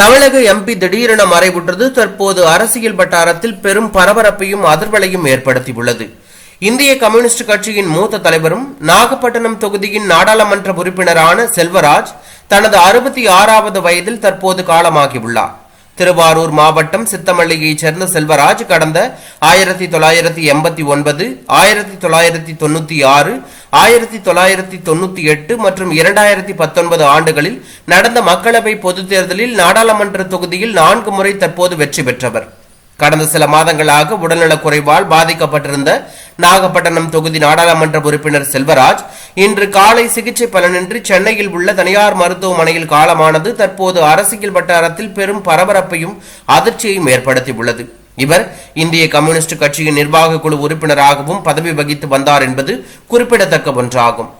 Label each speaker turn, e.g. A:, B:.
A: தமிழக எம்பி திடீரென மறைவுற்றது. தற்போது அரசியல் வட்டாரத்தில் பெரும் பரபரப்பையும் அதிர்வலையும் ஏற்படுத்தியுள்ளது. இந்திய கம்யூனிஸ்ட் கட்சியின் மூத்த தலைவரும் நாகப்பட்டினம் தொகுதியின் நாடாளுமன்ற உறுப்பினரான செல்வராஜ் தனது அறுபத்தி ஆறாவது வயதில் தற்போது காலமாகியுள்ளார். திருவாரூர் மாவட்டம் சித்தமல்லியைச் சேர்ந்த செல்வராஜ் கடந்த ஆயிரத்தி தொள்ளாயிரத்தி எண்பத்தி ஒன்பது ஆயிரத்தி தொள்ளாயிரத்தி தொண்ணூத்தி ஆறு ஆயிரத்தி தொள்ளாயிரத்தி தொண்ணூத்தி எட்டு மற்றும் இரண்டாயிரத்தி பத்தொன்பது ஆண்டுகளில் நடந்த மக்களவை பொதுத் தேர்தலில் நாடாளுமன்ற தொகுதியில் நான்கு முறை தற்போது வெற்றி பெற்றவர். கடந்த சில மாதங்களாக உடல்நலக் குறைவால் பாதிக்கப்பட்டிருந்த நாகப்பட்டினம் தொகுதி நாடாளுமன்ற உறுப்பினர் செல்வராஜ் இன்று காலை சிகிச்சை பலனின்றி சென்னையில் உள்ள தனியார் மருத்துவமனையில் காலமானது தற்போது அரசியல் வட்டாரத்தில் பெரும் பரபரப்பையும் அதிர்ச்சியையும் ஏற்படுத்தியுள்ளது. இவர் இந்திய கம்யூனிஸ்ட் கட்சியின் நிர்வாக குழு உறுப்பினராகவும் பதவி வகித்து வந்தார் என்பது குறிப்பிடத்தக்க ஒன்றாகும்.